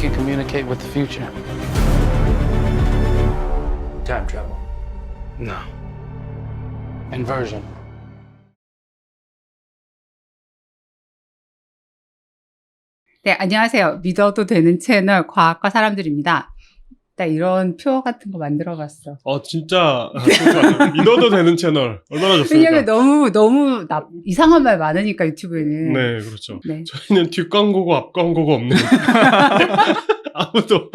can communicate with the future. Time travel. No. Inversion. 네, 안녕하세요. 믿어도 되는 채널 과학과 사람들입니다. 나 이런 표 같은 거 만들어 봤어. 어 진짜. 믿어도 되는 채널 얼마나 좋습니까? 왜냐면 너무 너무 나, 이상한 말 많으니까 유튜브에는. 네 그렇죠. 네. 저희는 뒷 광고고 앞 광고가 없는 아무도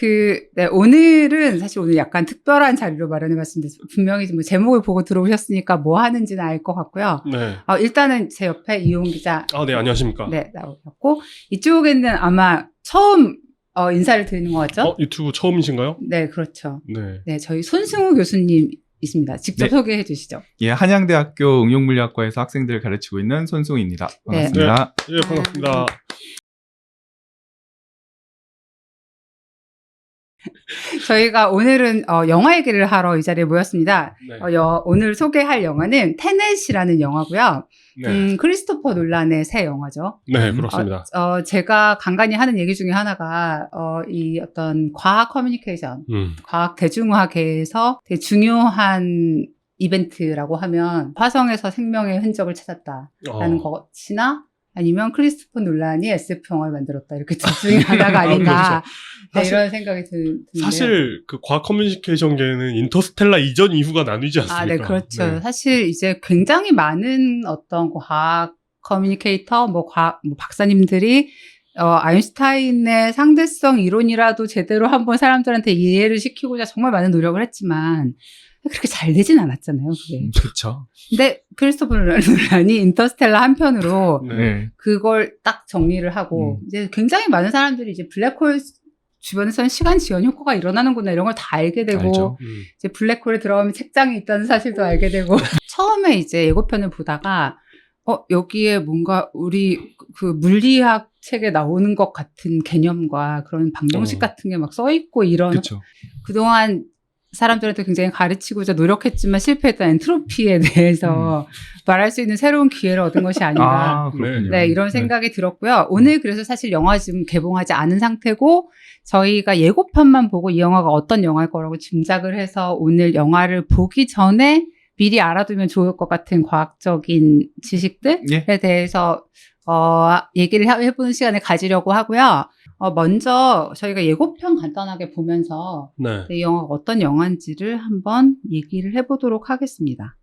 그, 네, 오늘은 사실 오늘 약간 특별한 자리로 마련해 봤습니다. 분명히 뭐 제목을 보고 들어오셨으니까 뭐 하는지는 알 것 같고요. 네. 어, 일단은 제 옆에 이용 기자 아 네 안녕하십니까? 네, 나오셨고 이쪽에는 아마 처음 어, 인사를 드리는 것 같죠? 어 유튜브 처음이신가요? 네, 그렇죠. 네. 네, 저희 손승우 교수님 있습니다. 직접 네. 소개해 주시죠. 예, 한양대학교 응용물리학과에서 학생들을 가르치고 있는 손승우입니다. 네. 반갑습니다. 예 반갑습니다. 저희가 오늘은 어, 영화 얘기를 하러 이 자리에 모였습니다. 네. 어, 여- 오늘 소개할 영화는 테넷이라는 영화고요. 네. 음, 크리스토퍼 놀란의 새 영화죠. 네 그렇습니다. 어, 제가 간간히 하는 얘기 중에 하나가 어, 이 어떤 과학 커뮤니케이션, 음. 과학 대중화계에서 되게 중요한 이벤트라고 하면 화성에서 생명의 흔적을 찾았다라는 어. 것이나 아니면 크리스토퍼 놀란이 SF 영화를 만들었다 이렇게 둘 중에 하나가 아닌가 그렇죠. 네, 사실- 이런 생각이 드, 드는데요. 사실 그 과학 커뮤니케이션계는 인터스텔라 이전 이후가 나뉘지 않습니까? 아, 네, 그렇죠. 네. 사실 이제 굉장히 많은 어떤 과학 커뮤니케이터, 뭐 과학, 뭐 박사님들이 어, 아인슈타인의 상대성 이론이라도 제대로 한번 사람들한테 이해를 시키고자 정말 많은 노력을 했지만 그렇게 잘 되진 않았잖아요, 그게. 음, 그렇죠. 근데 크리스토퍼 놀란이 인터스텔라 한 편으로 네. 네. 그걸 딱 정리를 하고 음. 이제 굉장히 많은 사람들이 이제 블랙홀 주변에서는 시간 지연 효과가 일어나는구나 이런 걸 다 알게 되고. 음. 이제 블랙홀에 들어가면 책장이 있다는 사실도 알게 되고 처음에 이제 예고편을 보다가 어 여기에 뭔가 우리 그 물리학 책에 나오는 것 같은 개념과 그런 방정식 어. 같은 게 막 써 있고 이런 그렇죠. 그동안 사람들한테 굉장히 가르치고자 노력했지만 실패했던 엔트로피에 대해서 말할 수 있는 새로운 기회를 얻은 것이 아닌가 아. 네, 이런 생각이 들었고요. 오늘 그래서 사실 영화 지금 개봉하지 않은 상태고 저희가 예고편만 보고 이 영화가 어떤 영화일 거라고 짐작을 해서 오늘 영화를 보기 전에 미리 알아두면 좋을 것 같은 과학적인 지식들에 예. 대해서 어, 얘기를 해- 해보는 시간을 가지려고 하고요. 어, 먼저 저희가 예고편 간단하게 보면서 네. 이 영화가 어떤 영화인지를 한번 얘기를 해보도록 하겠습니다.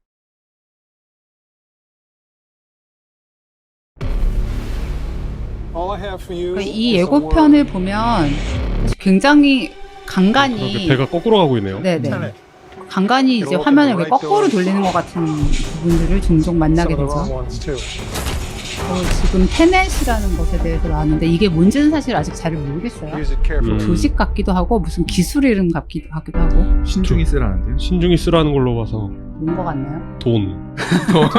그이 예고편을 보면 사실 굉장히 간간히 그렇게 배가 거꾸로 가고 있네요. 네네 간간히 이제 화면을 이렇게 거꾸로 돌리는 것 같은 부분들을 종종 만나게 되죠. 어, 지금 테넷이라는 것에 대해서 나왔는데 이게 뭔지는 사실 아직 잘 모르겠어요. 음. 조직 같기도 하고 무슨 기술 이름 같기도 하기도 하고 신중히 쓰라는데요. 신중히 쓰라는 걸로 봐서 뭔 것 같나요? 돈. 카드,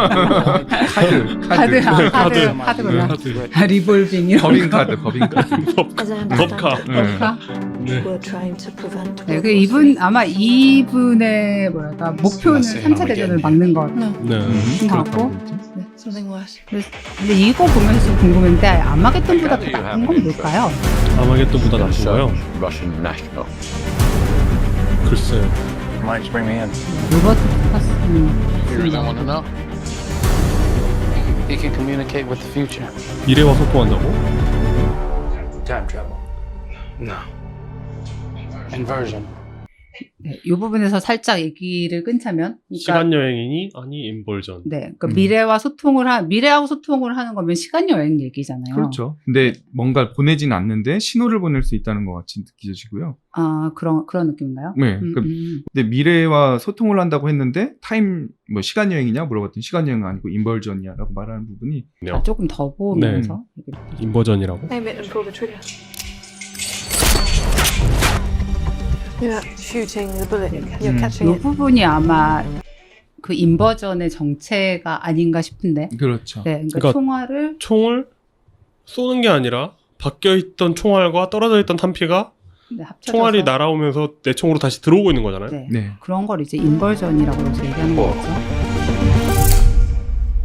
카드, 카드. 아, 카드, 카드. 카드구나. 카드. 아, 리볼빙 이런 법인 카드, 법인 카드. As I 법카. it, 네. 거. 네. we're trying to prevent 네, World 그 이분. 아마 이분의 뭐랄까 목표는 3차 대전을 막는 것 No, 네. 음, 같고. 그렇다고 그랬죠. Something worse. 근데 이거 보면서 좀 궁금했는데 아마겟돈보다 더 나쁜 건 뭘까요? 아마겟돈보다 나쁜 거요? Russian national. 글쎄요. Why don't you bring me in? 로버트 포커스 You really want to know? He can communicate with the future. 미래와 소통한다고? Time travel. No. Inversion. 네, 이 부분에서 살짝 얘기를 끊자면 그러니까 시간 여행이니 아니 인벌전. 네, 그러니까 음. 미래와 소통을 하 미래하고 소통을 하는 거면 시간 여행 얘기잖아요. 그렇죠. 근데 뭔가 보내진 않는데 신호를 보낼 수 있다는 것 같이 느껴지고요. 아 그런 그런 느낌인가요? 네. 음, 그, 음. 근데 미래와 소통을 한다고 했는데 타임 뭐 시간 여행이냐 물어봤더니 시간 여행은 아니고 인벌전이야라고 말하는 부분이 아, 조금 더 보면서 네. 인버전이라고? You're not shooting the bullet, you're catching 이 it. 부분이 아마 그 인버전의 정체가 아닌가 싶은데. 그렇죠. 네, 그러니까, 그러니까 총알을 총을 쏘는 게 아니라 바뀌어 있던 총알과 떨어져 있던 탄피가 네, 총알이 날아오면서 내 총으로 다시 들어오고 있는 거잖아요. 네. 네. 그런 걸 이제 인버전이라고 얘기하는 어. 거죠.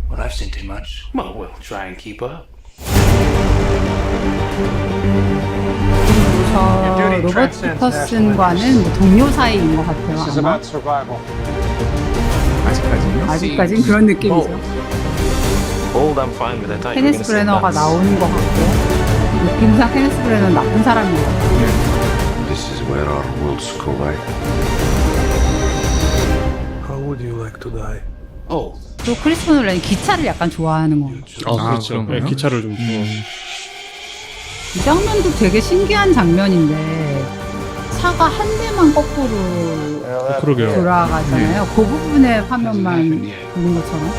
Well, I've seen too much. Well, we'll try and keep up. 로버트 피터슨과는 뭐 동료 사이인 것 같아요. 아마. 아직까지요? 아직까지는 그런 느낌이죠. 케네스 브레너가. 나오는 것 같고 느낌상 케네스 브레너는 나쁜 사람인 것 같아요. This is where our worlds collide. How would you like to die? Oh, 또 크리스토 놀란이 기차를 약간 좋아하는 거. 아, 아, 그렇죠. 네, 기차를 좀. 음. 이 장면도 되게 신기한 장면인데 차가 한 대만 거꾸로 그러게요. 돌아가잖아요. 그 부분의 화면만. 보는 것처럼.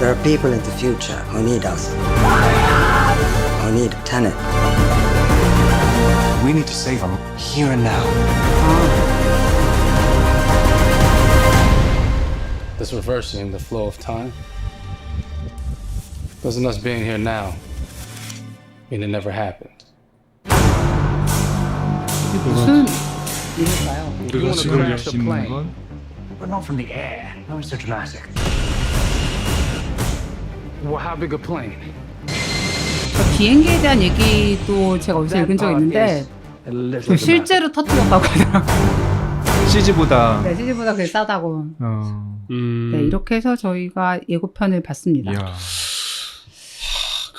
There are people in the future who need us. Who need Tenet. We need to save them here and now. This reversing the flow of time. Doesn't us being here now mean it never happened? 무슨 일일까요? 우리가 지금 crash the 씹는 plane. 건 But not from the air. That was so dramatic. Well, how big a plane? 그러니까 비행기에 대한 얘기도 제가 어디서 읽은 적이 있는데 A little 실제로 터뜨렸다고 하더라고요. CG보다 네, CG보다 그게 싸다고. 어, 음. 네, 이렇게 해서 저희가 예고편을 봤습니다. 이야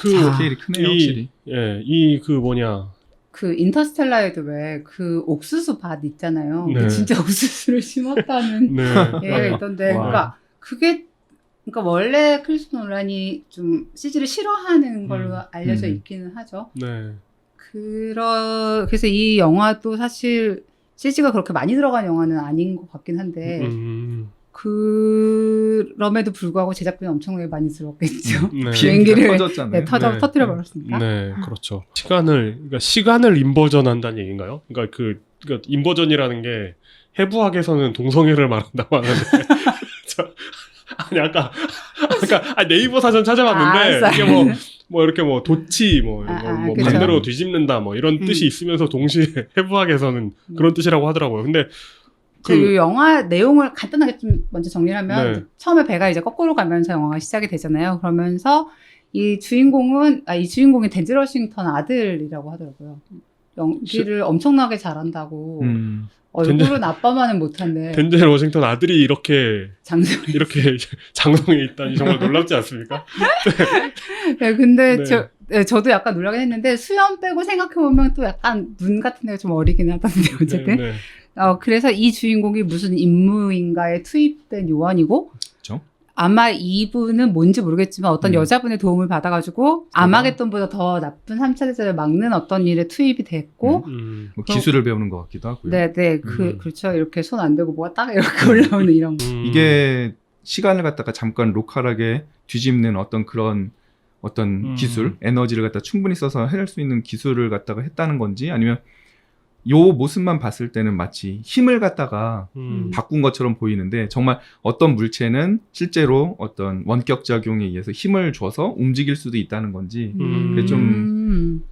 그 스케일이 크네요 이- 확실히. 예, 이 그 뭐냐. 그 인터스텔라에도 왜 그 옥수수 밭 있잖아요. 네. 진짜 옥수수를 심었다는 네. 얘기가 있던데, 와. 그러니까 그게 그러니까 원래 크리스토 논란이 좀 CG를 싫어하는 걸로 음. 알려져 음. 있기는 하죠. 네. 그러 그래서 이 영화도 사실 CG가 그렇게 많이 들어간 영화는 아닌 것 같긴 한데 음. 그럼에도 불구하고 제작비는 엄청나게 많이 들었겠죠. 네. 비행기를 터졌잖아요. 네, 터져 네. 터뜨려 버렸으니까. 네, 그렇죠. 시간을 그러니까 시간을 인버전한다는 얘기인가요? 그러니까 그 그러니까 인버전이라는 게 해부학에서는 동성애를 말한다고 하는데 저, 아니 아까 아까 아, 네이버 사전 아, 찾아봤는데 알았어요. 이게 뭐 뭐 이렇게 뭐 도치 뭐, 아, 뭐, 아, 뭐. 반대로 뒤집는다 뭐 이런 음. 뜻이 있으면서 동시에 해부학에서는 그런 뜻이라고 하더라고요. 근데 그그 영화 내용을 간단하게 좀 먼저 정리하면 네. 처음에 배가 이제 거꾸로 가면서 영화가 시작이 되잖아요. 그러면서 이 주인공은 아, 이 주인공이 덴젤 워싱턴 아들이라고 하더라고요. 연기를 엄청나게 잘한다고 음. 얼굴은 아빠만은 못한데 덴젤 워싱턴 아들이 이렇게 장성. 이렇게 장성에 있다니 정말 놀랍지 않습니까? 네, 근데 네. 저 네, 저도 약간 놀라긴 했는데 수염 빼고 생각해 보면 또 약간 눈 같은 데가 좀 어리긴 하던데 어쨌든 네, 네. 어, 그래서 이 주인공이 무슨 임무인가에 투입된 요원이고, 그쵸. 아마 이분은 뭔지 모르겠지만 어떤 음. 여자분의 도움을 받아가지고 아마겟돈보다 더 나쁜 3차 대전을 막는 어떤 일에 투입이 됐고, 음. 뭐 기술을 배우는 것 같기도 하고요. 네네, 그, 음. 그렇죠. 이렇게 손 안 대고 뭐가 딱 이렇게 올라오는 이런 거. 음. 이게 시간을 갖다가 잠깐 로컬하게 뒤집는 어떤 그런 어떤 음. 기술, 에너지를 갖다 충분히 써서 해낼 수 있는 기술을 갖다가 했다는 건지 아니면 요 모습만 봤을 때는 마치 힘을 갖다가 음. 바꾼 것처럼 보이는데 정말 어떤 물체는 실제로 어떤 원격 작용에 의해서 힘을 줘서 움직일 수도 있다는 건지 음. 그게 좀 음,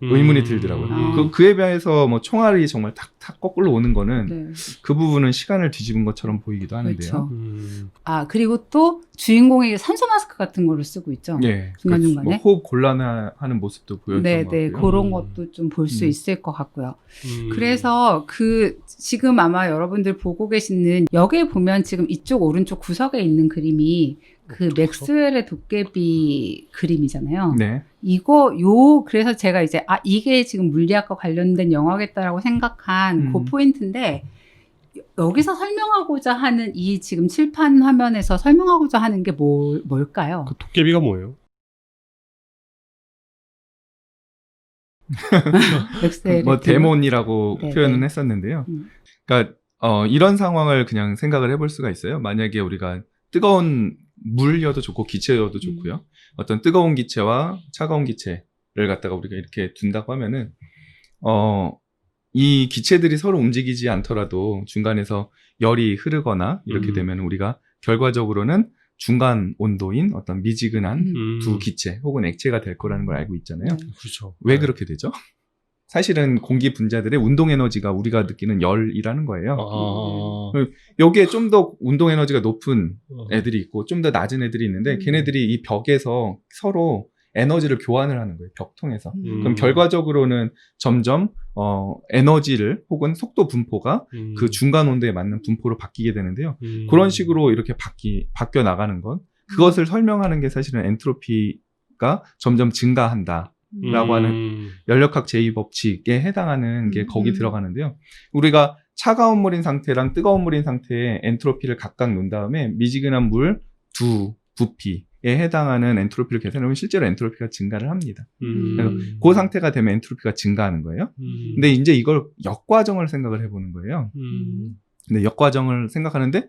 의문이 들더라고요. 아. 그, 그에 비해서 뭐 총알이 정말 탁탁 거꾸로 오는 거는 네. 그 부분은 시간을 뒤집은 것처럼 보이기도 하는데요. 그렇죠. 음. 아, 그리고 또 주인공이 산소 마스크 같은 거를 쓰고 있죠. 예, 중간 중간에? 뭐 호흡 곤란하는 모습도 보였던 네, 것 네, 같고요. 그런 음. 것도 좀 볼수 음. 있을 것 같고요. 음. 그래서 그 지금 아마 여러분들 보고 계시는 여기에 보면 지금 이쪽 오른쪽 구석에 있는 그림이 그 맥스웰의 도깨비 그림이잖아요. 네, 이거 요 그래서 제가 이제 아 이게 지금 물리학과 관련된 영화겠다라고 생각한 음. 그 포인트인데 여- 여기서 설명하고자 하는 이 지금 칠판 화면에서 설명하고자 하는 게 뭐, 뭘까요? 그 도깨비가 뭐예요? 뭐 데몬이라고 네, 표현은 네. 했었는데요. 음. 그러니까 어, 이런 상황을 그냥 생각을 해볼 수가 있어요. 만약에 우리가 뜨거운 물이어도 좋고 기체여도 좋고요. 어떤 뜨거운 기체와 차가운 기체를 갖다가 우리가 이렇게 둔다고 하면은 어, 이 기체들이 서로 움직이지 않더라도 중간에서 열이 흐르거나 이렇게 음. 되면 우리가 결과적으로는 중간 온도인 어떤 미지근한 음. 두 기체 혹은 액체가 될 거라는 걸 알고 있잖아요. 네. 그렇죠. 왜 네. 그렇게 되죠? 사실은 공기 분자들의 운동 에너지가 우리가 느끼는 열이라는 거예요. 아. 여기에 좀 더 운동 에너지가 높은 어. 애들이 있고 좀 더 낮은 애들이 있는데 음. 걔네들이 이 벽에서 서로 에너지를 교환을 하는 거예요. 벽 통해서. 음. 그럼 결과적으로는 점점 어 에너지를 혹은 속도 분포가 음. 그 중간 온도에 맞는 분포로 바뀌게 되는데요. 음. 그런 식으로 이렇게 바뀌 바뀌어 나가는 것 그것을 설명하는 게 사실은 엔트로피가 점점 증가한다. 라고 하는 음. 연력학 제2 법칙에 해당하는 게 거기 음. 들어가는데요. 우리가 차가운 물인 상태랑 뜨거운 물인 상태의 엔트로피를 각각 놓은 다음에 미지근한 물 두 부피에 해당하는 엔트로피를 계산하면 실제로 엔트로피가 증가를 합니다. 음. 그 상태가 되면 엔트로피가 증가하는 거예요. 음. 근데 이제 이걸 역과정을 생각을 해보는 거예요. 음. 근데 역과정을 생각하는데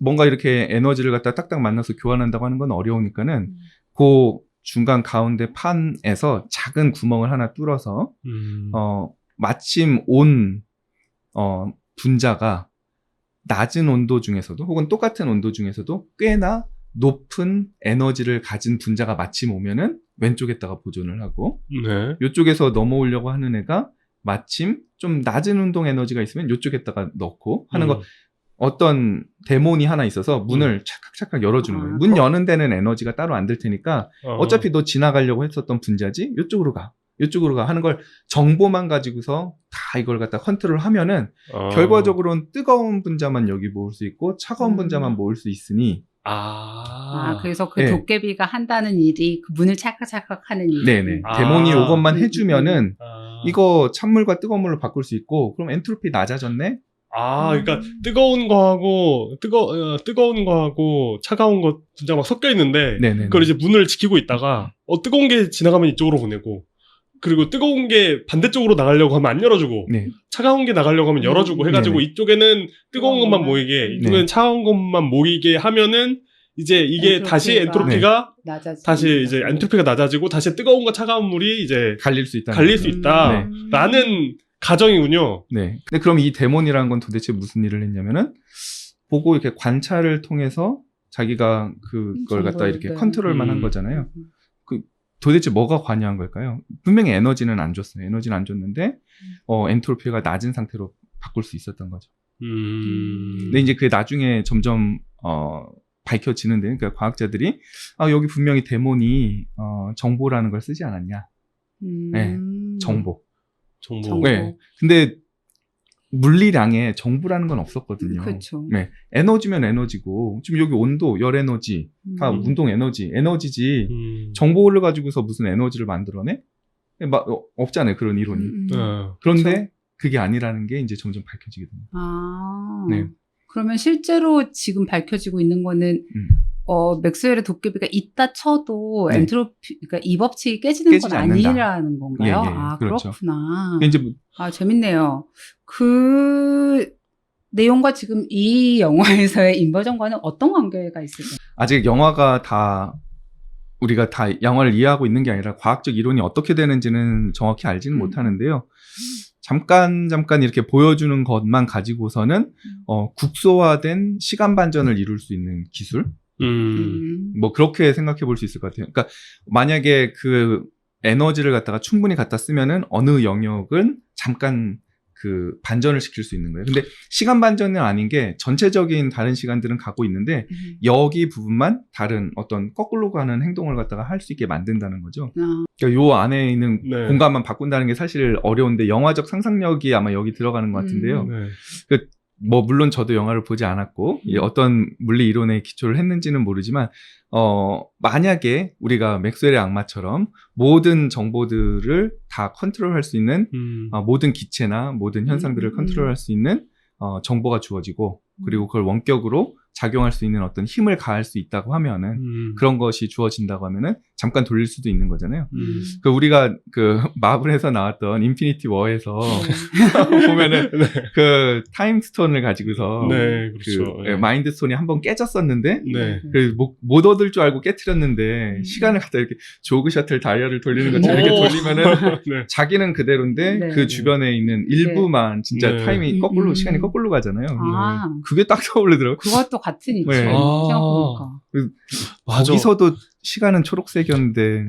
뭔가 이렇게 에너지를 갖다 딱딱 만나서 교환한다고 하는 건 어려우니까는 그 중간 가운데 판에서 작은 구멍을 하나 뚫어서 음. 어 마침 온 어, 분자가 낮은 온도 중에서도 혹은 똑같은 온도 중에서도 꽤나 높은 에너지를 가진 분자가 마침 오면은 왼쪽에다가 보존을 하고 네. 이쪽에서 넘어오려고 하는 애가 마침 좀 낮은 운동 에너지가 있으면 이쪽에다가 넣고 하는 거 음. 어떤 데몬이 하나 있어서 문을 착각착각 열어주는 아, 거예요. 문 여는 데는 에너지가 따로 안 들 테니까 어. 어차피 너 지나가려고 했었던 분자지 이쪽으로 가. 이쪽으로 가 하는 걸 정보만 가지고서 다 이걸 갖다 컨트롤 하면은 어. 결과적으로는 뜨거운 분자만 여기 모을 수 있고 차가운 음. 분자만 모을 수 있으니 아. 아, 그래서 그 네. 도깨비가 한다는 일이 그 문을 찰칵찰칵 하는 일이. 네네 아. 데몬이 이것만 음, 해주면은 아. 이거 찬물과 뜨거운 물로 바꿀 수 있고 그럼 엔트로피 낮아졌네 아, 그러니까 음. 뜨거운 거하고 뜨거 어, 뜨거운 거하고 차가운 거 분자 막 섞여 있는데 네네 그걸 이제 문을 지키고 있다가 어 뜨거운 게 지나가면 이쪽으로 보내고 그리고 뜨거운 게 반대쪽으로 나가려고 하면 안 열어주고 네 차가운 게 나가려고 하면 열어주고 음. 해가지고 네네. 이쪽에는 뜨거운 뜨거운 것만. 모이게 이쪽에는 네. 차가운 것만 모이게 하면은 이제 이게 엔트로피가. 다시 엔트로피가 낮아지. 다시 이제 엔트로피가 낮아지고 다시 뜨거운과 차가운 물이 이제 갈릴 수 있다 갈릴 수 있다. 음. 라는 가정이군요. 네 근데 그럼 이 데몬이라는 건 도대체 무슨 일을 했냐면은 보고 이렇게 관찰을 통해서 자기가 그걸 갖다 이렇게 정보를, 컨트롤만 음. 한 거잖아요 도대체 뭐가 관여한 걸까요? 분명히 에너지는 안 줬어요. 에너지는 안 줬는데 어, 엔트로피가 낮은 상태로 바꿀 수 있었던 거죠. 음. 근데 이제 그게 나중에 점점 어, 밝혀지는데, 그러니까 과학자들이 아 여기 분명히 데몬이 어, 정보라는 걸 쓰지 않았냐? 음. 네, 정보. 정보. 정보. 네. 근데 물리량에 정보라는 건 없었거든요. 그렇죠. 네, 에너지면 에너지고 지금 여기 온도, 열 에너지, 다 음. 운동 에너지, 에너지지. 음. 정보를 가지고서 무슨 에너지를 만들어내? 막 어, 없잖아요 그런 이론이. 음. 어. 그런데 그게 아니라는 게 이제 점점 밝혀지게 됩니다. 아. 네. 그러면 실제로 지금 밝혀지고 있는 거는 음. 어, 맥스웰의 도깨비가 있다 쳐도 네. 엔트로피, 그러니까 이 법칙이 깨지는 건 않는다. 아니라는 건가요? 예, 예, 아, 그렇죠. 그렇구나. 이게 이제 뭐- 아, 재밌네요. 그 내용과 지금 이 영화에서의 인버전과는 어떤 관계가 있을까요? 아직 영화가 다 우리가 다 영화를 이해하고 있는 게 아니라 과학적 이론이 어떻게 되는지는 정확히 알지는 음. 못하는데요. 잠깐 잠깐 이렇게 보여주는 것만 가지고서는 음. 어, 국소화된 시간 반전을 이룰 수 있는 기술 음. 음. 뭐 그렇게 생각해 볼 수 있을 것 같아요. 그러니까 만약에 그 에너지를 갖다가 충분히 갖다 쓰면은 어느 영역은 잠깐 그 반전을 시킬 수 있는 거예요. 근데 시간 반전은 아닌 게 전체적인 다른 시간들은 가고 있는데 음. 여기 부분만 다른 어떤 거꾸로 가는 행동을 갖다가 할 수 있게 만든다는 거죠. 아, 그러니까 요 안에 있는 네. 공간만 바꾼다는 게 사실 어려운데 영화적 상상력이 아마 여기 들어가는 것 같은데요. 음. 네. 뭐 물론 저도 영화를 보지 않았고 이 어떤 물리 이론에 기초를 했는지는 모르지만 어 만약에 우리가 맥스웰의 악마처럼 모든 정보들을 다 컨트롤할 수 있는 음. 어, 모든 기체나 모든 현상들을 음. 컨트롤할 수 있는 어, 정보가 주어지고 그리고 그걸 원격으로 작용할 수 있는 어떤 힘을 가할 수 있다고 하면은 음. 그런 것이 주어진다고 하면은 잠깐 돌릴 수도 있는 거잖아요. 음. 그 우리가 그 마블에서 나왔던 인피니티 워에서 네. 보면은 네. 그 타임 스톤을 가지고서 네, 그 그렇죠. 예, 네. 마인드 스톤이 한 번 깨졌었는데 네. 그 못, 못 얻을 줄 알고 깨트렸는데 음. 시간을 갖다 이렇게 조그 셔틀 다이얼을 돌리는 것처럼 이렇게 오. 돌리면은 네. 자기는 그대로인데 네. 그 주변에 있는 일부만 진짜 네. 타임이 거꾸로 음. 시간이 거꾸로 가잖아요. 아, 그게 딱 떠오르더라고요. 그것도 같은 이치. 네. 생각해보니까. 맞아. 거기서도 시간은 초록색이었는데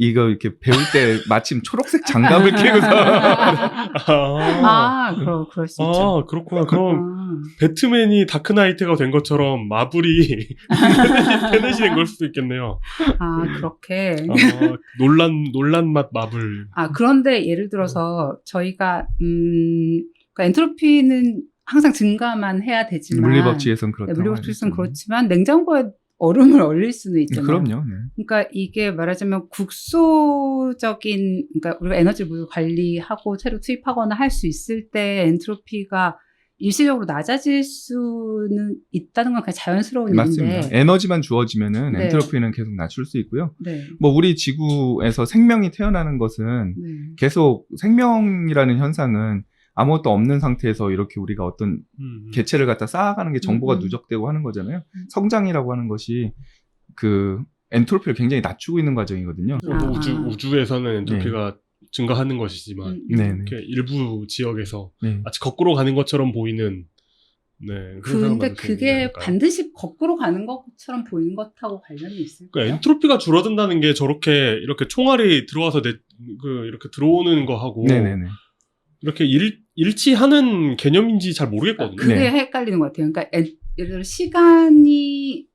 이거 이렇게 배울 때 마침 초록색 장갑을 끼고서 아, 아, 그러, 그럴 수 있죠. 아, 그렇구나. 그럼 아. 배트맨이 다크나이트가 된 것처럼 마블이 테넷이 된 걸 수도 있겠네요. 아, 그렇게. 아, 논란 논란 맛 마블. 아, 그런데 예를 들어서 저희가, 음, 그러니까 엔트로피는 항상 증가만 해야 되지만. 물리법칙에선 네, 그렇다고 물리법칙은 하죠. 그렇지만 냉장고에 얼음을 얼릴 수는 있잖아요. 그럼요. 네. 그러니까 이게 말하자면 국소적인 그러니까 우리가 에너지 를 관리하고 새로 투입하거나 할 수 있을 때 엔트로피가 일시적으로 낮아질 수는 있다는 건 그냥 자연스러운 맞습니다. 일인데. 에너지만 주어지면은 네. 엔트로피는 계속 낮출 수 있고요. 네. 뭐 우리 지구에서 생명이 태어나는 것은 네. 계속 생명이라는 현상은 아무것도 없는 상태에서 이렇게 우리가 어떤 음. 개체를 갖다 쌓아가는 게 정보가 음, 음. 누적되고 하는 거잖아요. 음. 성장이라고 하는 것이 그 엔트로피를 굉장히 낮추고 있는 과정이거든요. 아, 우주 아. 우주에서는 엔트로피가 증가하는 것이지만 음, 네, 네. 이렇게 일부 지역에서 네. 마치 거꾸로 가는 것처럼 보이는 네. 그런 근데 그게. 반드시 거꾸로 가는 것처럼 보이는 것하고 관련이 있을까요? 그러니까 엔트로피가 줄어든다는 게 저렇게 이렇게 총알이 들어와서 내, 그 이렇게 들어오는 거 하고 네네네. 이렇게 일, 일치하는 개념인지 잘 모르겠거든요. 그게 네. 헷갈리는 것 같아요. 그러니까 엔- 예를 들어 시간이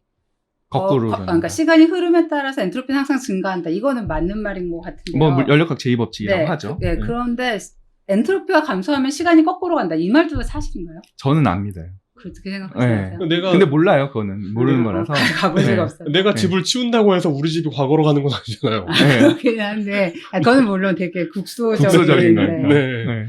거꾸로 어, 거- 가는 그러니까 거. 시간이 흐름에 따라서 엔트로피는 항상 증가한다. 이거는 맞는 말인 것 같은데요. 뭐 물- 연력학 제2법칙이라고 하죠. 네, 네. 그런데 엔트로피가 감소하면 시간이 거꾸로 간다. 이 말도 사실인가요? 저는 안 믿어요. 그렇게 생각하세요? 네. 내가 근데 몰라요, 그거는. 모르는 음. 거라서. 가본 네. 없어요. 내가 네. 집을 치운다고 해서 우리 집이 과거로 가는 건 아니잖아요. 네. 그렇긴 한데, 아, 그거는 물론 되게 국소적인. 국소적인 네. 거니까. 네. 네.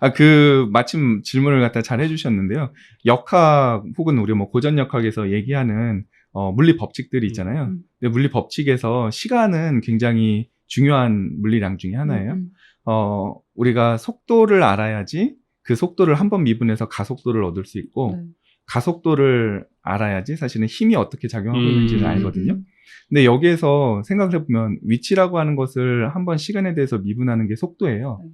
아, 그, 마침 질문을 갖다 잘 해주셨는데요. 역학, 혹은 우리 뭐 고전 역학에서 얘기하는, 어, 물리 법칙들이 있잖아요. 음. 근데 물리 법칙에서 시간은 굉장히 중요한 물리량 중에 하나예요. 음, 어, 우리가 속도를 알아야지 그 속도를 한 번 미분해서 가속도를 얻을 수 있고, 네. 가속도를 알아야지 사실은 힘이 어떻게 작용하고 음. 있는지를 음, 알거든요. 음, 근데 여기에서 생각을 해보면 위치라고 하는 것을 한 번 시간에 대해서 미분하는 게 속도예요. 네.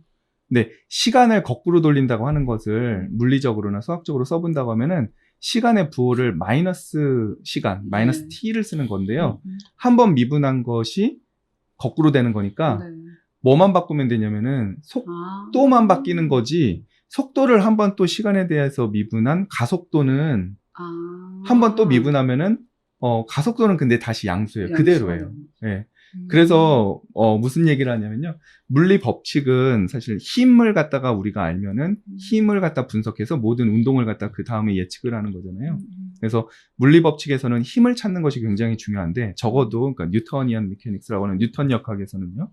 근데 시간을 거꾸로 돌린다고 하는 것을 물리적으로나 수학적으로 써본다고 하면은 시간의 부호를 마이너스 시간, 마이너스 네. t를 쓰는 건데요. 음, 한번 미분한 것이 거꾸로 되는 음. 거니까 네. 뭐만 바꾸면 되냐면은 속 아. 속도만 바뀌는 거지 속도를 한 번 또 시간에 대해서 미분한 가속도는 아. 한번 또 미분하면은 어 가속도는 근데 다시 양수예요. 그대로예요. 예. 음. 그래서 어 무슨 얘기를 하냐면요. 물리 법칙은 사실 힘을 갖다가 우리가 알면은 음. 힘을 갖다 분석해서 모든 운동을 갖다 그 다음에 예측을 하는 거잖아요. 음, 그래서 물리 법칙에서는 힘을 찾는 것이 굉장히 중요한데 적어도 그러니까 뉴턴이안 메케닉스라고 하는 뉴턴 역학에서는요.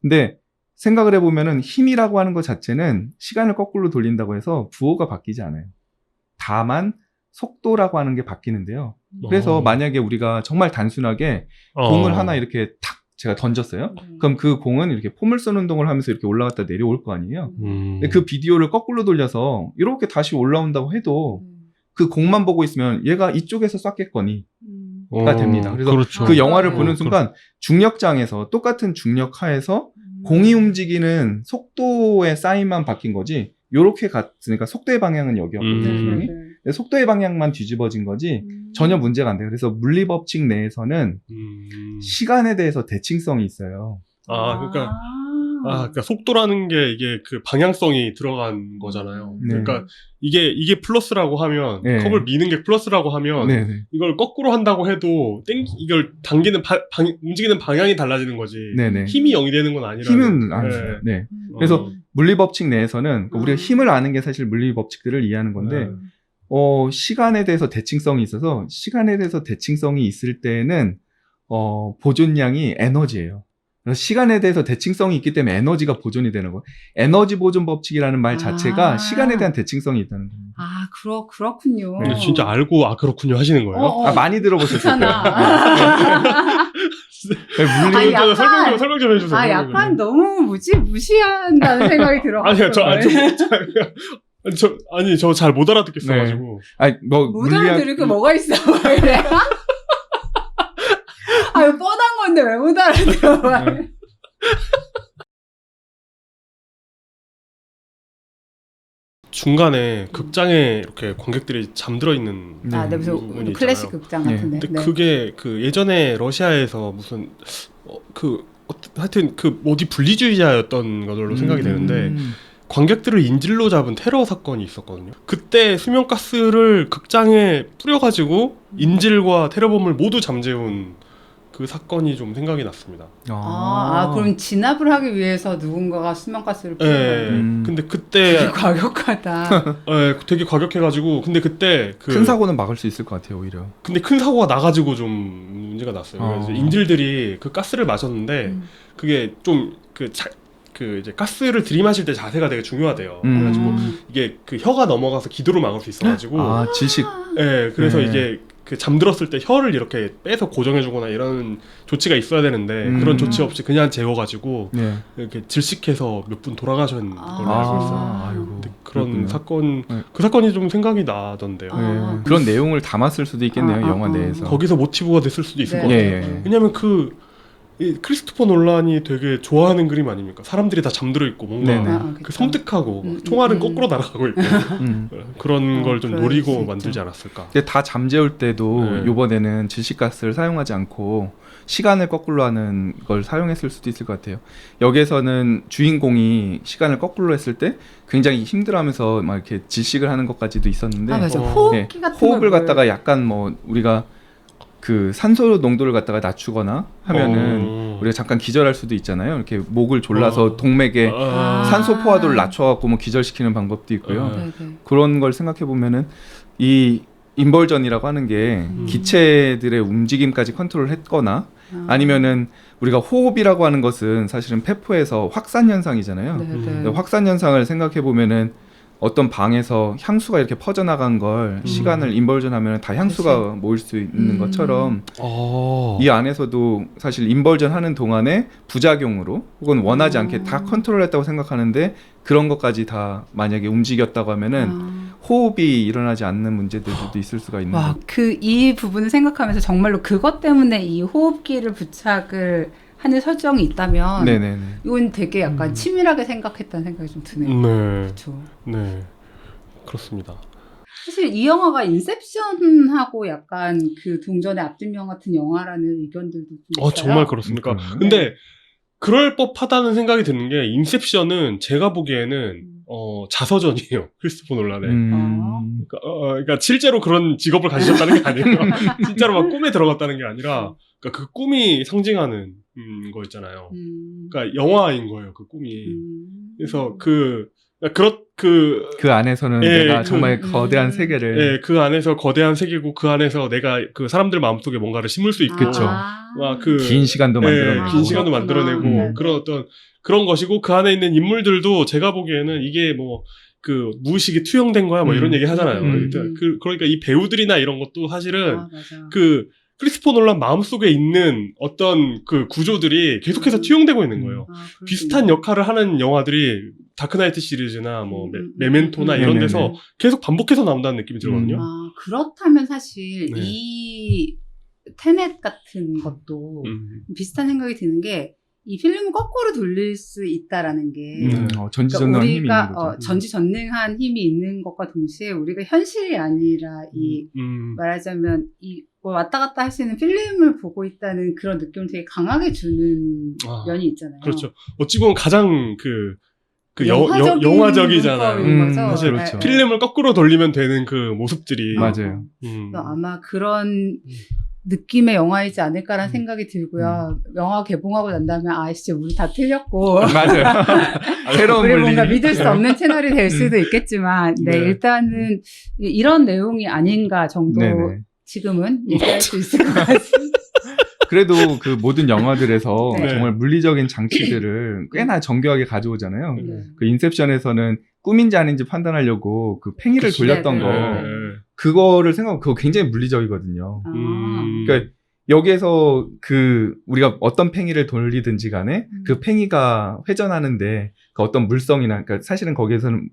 근데 생각을 해보면은 힘이라고 하는 것 자체는 시간을 거꾸로 돌린다고 해서 부호가 바뀌지 않아요. 다만 속도라고 하는 게 바뀌는데요. 그래서 어. 만약에 우리가 정말 단순하게 어. 공을 하나 이렇게 탁 제가 던졌어요. 네. 그럼 그 공은 이렇게 포물선 운동을 하면서 이렇게 올라갔다 내려올 거 아니에요. 음. 근데 그 비디오를 거꾸로 돌려서 이렇게 다시 올라온다고 해도 음, 그 공만 보고 있으면 얘가 이쪽에서 쐈겠거니 음. 어, 가 됩니다. 그래서 그렇죠. 그 영화를 네. 보는 순간 중력장에서 똑같은 중력하에서 음. 공이 움직이는 속도의 사인만 바뀐 거지 요렇게 갔으니까 속도의 방향은 여기였거든요. 음. 네. 네, 네. 근데 속도의 방향만 뒤집어진 거지 음. 전혀 문제가 안 돼요. 그래서 물리 법칙 내에서는 음. 시간에 대해서 대칭성이 있어요. 아, 그러니까 아, 아, 그러니까 속도라는 게 이게 그 방향성이 들어간 거잖아요. 음. 네. 그러니까 이게 이게 플러스라고 하면 네. 컵을 미는 게 플러스라고 하면 네 네. 이걸 거꾸로 한다고 해도 땡 이걸 당기는 바- 방, 움직이는 방향이 달라지는 거지. 네 네. 힘이 영이 되는 건 아니라. 힘은 아니죠. 네. 음. 그래서 물리 법칙 내에서는 그러니까 우리가 음. 힘을 아는 게 사실 물리 법칙들을 이해하는 건데 네. 어, 시간에 대해서 대칭성이 있어서 시간에 대해서 대칭성이 있을 때는 어, 보존량이 에너지예요. 그래서 시간에 대해서 대칭성이 있기 때문에 에너지가 보존이 되는 거예요. 에너지 보존 법칙이라는 말 자체가 아. 시간에 대한 대칭성이 있다는 겁니다. 아, 그렇, 그렇군요. 근데 진짜 알고 아 그렇군요 하시는 거예요? 어, 어. 아, 많이 들어보셨을 거예요. 그렇잖아. 네, 물리 아니, 좀 약간- 설명 좀 설명 좀 해주세요. 아, 설명 약간 좀. 너무 무지, 무시한다는 생각이 들어. 아니요 저 아니 저, 아니, 저 아니 저 잘 못 알아듣겠어가지고. 아니, 뭐, 못 물리학, 알아들을 게 뭐가 있어, 그래. 아유, 뻔한 건데 왜 못 알아들어. 네. 중간에 극장에 이렇게 관객들이 잠들어 있는 네. 아, 네, 무슨 부분이 클래식 있잖아요. 극장 네. 같은데. 근데 네. 그게 그 예전에 러시아에서 무슨 어, 그 어, 하여튼 그 어디 분리주의자였던 걸로 생각이 되는데 음. 관객들을 인질로 잡은 테러 사건이 있었거든요. 그때 수면가스를 극장에 뿌려가지고 인질과 테러범을 모두 잠재운 그 사건이 좀 생각이 났습니다. 아, 아, 그럼 진압을 하기 위해서 누군가가 수면가스를 예. 뿌려요. 음. 근데 되게 그때 과격하다. 예, 되게 과격해가지고 근데 그때 그 큰 사고는 막을 수 있을 것 같아요 오히려. 근데 큰 사고가 나가지고 좀 문제가 났어요. 어. 인질들이 그 가스를 마셨는데 음. 그게 좀그 그 이제 가스를 들이마실 때 자세가 되게 중요하대요. 음. 그래가지고 음. 이게 그 혀가 넘어가서 기도를 막을 수 있어가지고 아 질식. 예, 그래서 네. 이게 그 잠들었을 때 혀를 이렇게 빼서 고정해주거나 이런 조치가 있어야 되는데 음. 그런 조치 없이 그냥 재워가지고 네. 이렇게 질식해서 몇 분 돌아가신 아. 걸로 알고 있어요. 아, 아이고. 근데 그런 그렇군요. 사건 네. 그 사건이 좀 생각이 나던데요. 아. 네. 그런 내용을 담았을 수도 있겠네요 아, 아, 영화 아. 내에서. 거기서 모티브가 됐을 수도 있을 네. 것 같아요. 예, 예. 왜냐면 그 이 크리스토퍼 놀란이 되게 좋아하는 그림 아닙니까? 사람들이 다 잠들어 있고 뭔가 네네. 아, 아, 그 그쵸. 섬뜩하고 음, 총알은 음, 거꾸로 날아가고 있고 음. 그런 어, 걸 좀 그럴 수 노리고 있죠. 만들지 않았을까? 근데 다 잠재울 때도 네. 이번에는 질식가스를 사용하지 않고 시간을 거꾸로 하는 걸 사용했을 수도 있을 것 같아요. 여기에서는 주인공이 시간을 거꾸로 했을 때 굉장히 힘들어하면서 막 이렇게 질식을 하는 것까지도 있었는데 아, 맞아. 어, 호흡기 네, 같은 호흡을 걸 갖다가 약간 뭐 우리가 그 산소 농도를 갖다가 낮추거나 하면은 어. 우리가 잠깐 기절할 수도 있잖아요. 이렇게 목을 졸라서 어. 동맥에 아. 산소 포화도를 낮춰갖고 뭐 기절시키는 방법도 있고요. 네. 그런 걸 생각해 보면은 이 인벌전이라고 하는 게 음. 기체들의 움직임까지 컨트롤했거나 아. 아니면은 우리가 호흡이라고 하는 것은 사실은 폐포에서 확산 현상이잖아요. 네, 확산 현상을 생각해 보면은 어떤 방에서 향수가 이렇게 퍼져나간 걸 음. 시간을 인벌전하면은 다 향수가 모일 수 있는 음. 것처럼 어. 이 안에서도 사실 인벌전 하는 동안에 부작용으로 혹은 원하지 않게 다 음. 컨트롤했다고 생각하는데 그런 것까지 다 만약에 움직였다고 하면은 아. 호흡이 일어나지 않는 문제들도 있을 수가 있는 와, 거죠. 그이 부분을 생각하면서 정말로 그것 때문에 이 호흡기를 부착을 하는 설정이 있다면 네네네. 이건 되게 약간 음. 치밀하게 생각했다는 생각이 좀 드네요. 네, 그렇죠. 네, 그렇습니다. 사실 이 영화가 인셉션하고 약간 그 동전의 앞뒷면 같은 영화라는 의견들도 좀 있어요. 어 정말 그렇습니까? 그러네요. 근데 그럴 법하다는 생각이 드는 게 인셉션은 제가 보기에는 음. 어 자서전이에요 크리스토퍼 놀란의. 음. 그러니까, 어, 그러니까 실제로 그런 직업을 가지셨다는 게 아니에요. 진짜로 막 꿈에 들어갔다는 게 아니라 그러니까 그 꿈이 상징하는 음, 거 있잖아요. 음. 그러니까 영화인 거예요 그 꿈이. 음. 그래서 그 그렇 그 그 안에서는 예, 내가 그- 정말 음. 거대한 세계를 예, 그 안에서 거대한 세계고 그 안에서 내가 그 사람들 마음속에 뭔가를 심을 수 있고 그쵸. 아. 막 그, 긴 시간도 예, 만들어내고 긴 시간도. 만들어내고 음. 그런 어떤 그런 것이고 그 안에 있는 인물들도 제가 보기에는 이게 뭐 그 무의식이 투영된 거야 뭐 이런 음. 얘기 하잖아요. 음. 그 그러니까 이 배우들이나 이런 것도 사실은 아. 그 크리스토퍼 놀란 마음속에 있는 어떤 그 구조들이 계속해서 음. 투영되고 있는 거예요. 아. 비슷한 역할을 하는 영화들이 다크나이트 시리즈나 뭐 음, 메- 음, 메 멘토나 음, 이런 네네네. 데서 계속 반복해서 나온다는 느낌이 들거든요. 아, 그렇다면 사실 네. 이 테넷 같은 것도 음. 비슷한 생각이 드는 게 이 필름을 거꾸로 돌릴 수 있다라는 게 음. 어, 그러니까 전지전능한 힘이 우리가 있는 거죠. 어, 전지전능한 힘이 있는 것과 동시에 우리가 현실이 아니라 이 음. 말하자면 이 뭐 왔다 갔다 할 수 있는 필름을 보고 있다는 그런 느낌을 되게 강하게 주는 아, 면이 있잖아요. 그렇죠. 어찌 보면 가장 그, 그 여, 여, 영화적인 영화적이잖아요. 문법인 음, 거죠. 사실 그렇죠. 네. 필름을 거꾸로 돌리면 되는 그 모습들이. 맞아요. 음. 그래서 아마 그런 느낌의 영화이지 않을까라는 음. 생각이 들고요. 영화 개봉하고 난 다음에 아 진짜 우리 다 틀렸고 맞아요. 새로운 우리. 뭔가 믿을 수 없는 채널이 될 수도 있겠지만 네, 네. 일단은 이- 이런 내용이 아닌가 정도 네네. 지금은 얘기할 수 있을 것 같습니다. 그래도 그 모든 영화들에서 네. 정말 물리적인 장치들을 꽤나 정교하게 가져오잖아요. 네. 그 인셉션에서는 꿈인지 아닌지 판단하려고 그 팽이를 그치. 돌렸던 네, 거 네, 네. 그거를 생각하면 그거 굉장히 물리적이거든요. 아, 음. 그러니까 여기에서 그 우리가 어떤 팽이를 돌리든지 간에 음. 그 팽이가 회전하는데 그 어떤 물성이나 그러니까 사실은 거기에서는 미-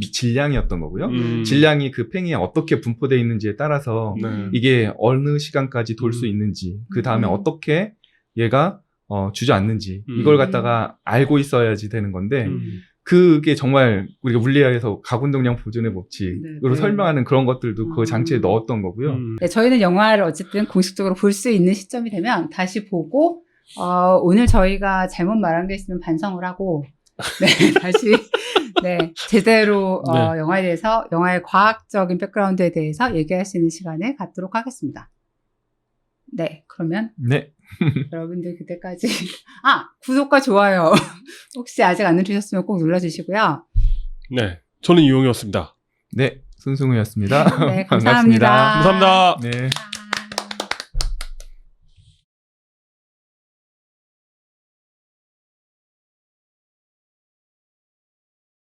질량이었던 거고요. 음. 질량이 그 팽이에 어떻게 분포되어 있는지에 따라서 네. 이게 어느 시간까지 돌수 음. 있는지 그 다음에 음. 어떻게 얘가 어, 주저앉는지 음. 이걸 갖다가 알고 있어야지 되는 건데 음. 그게 정말 우리가 물리학에서 가군동량 보존의 법칙으로 네, 네. 설명하는 그런 것들도 그 음. 장치에 넣었던 거고요. 음. 네, 저희는 영화를 어쨌든 공식적으로 볼 수 있는 시점이 되면 다시 보고 어, 오늘 저희가 잘못 말한 게 있으면 반성을 하고 네, 다시 네, 제대로 어, 영화에 대해서 영화의 과학적인 백그라운드에 대해서 얘기할 수 있는 시간을 갖도록 하겠습니다. 네, 그러면 네. 여러분들 그때까지 아 구독과 좋아요 혹시 아직 안 누르셨으면 꼭 눌러주시고요. 네. 저는 이용이었습니다. 네. 손승우였습니다. 네, 감사합니다. 감사합니다. 네.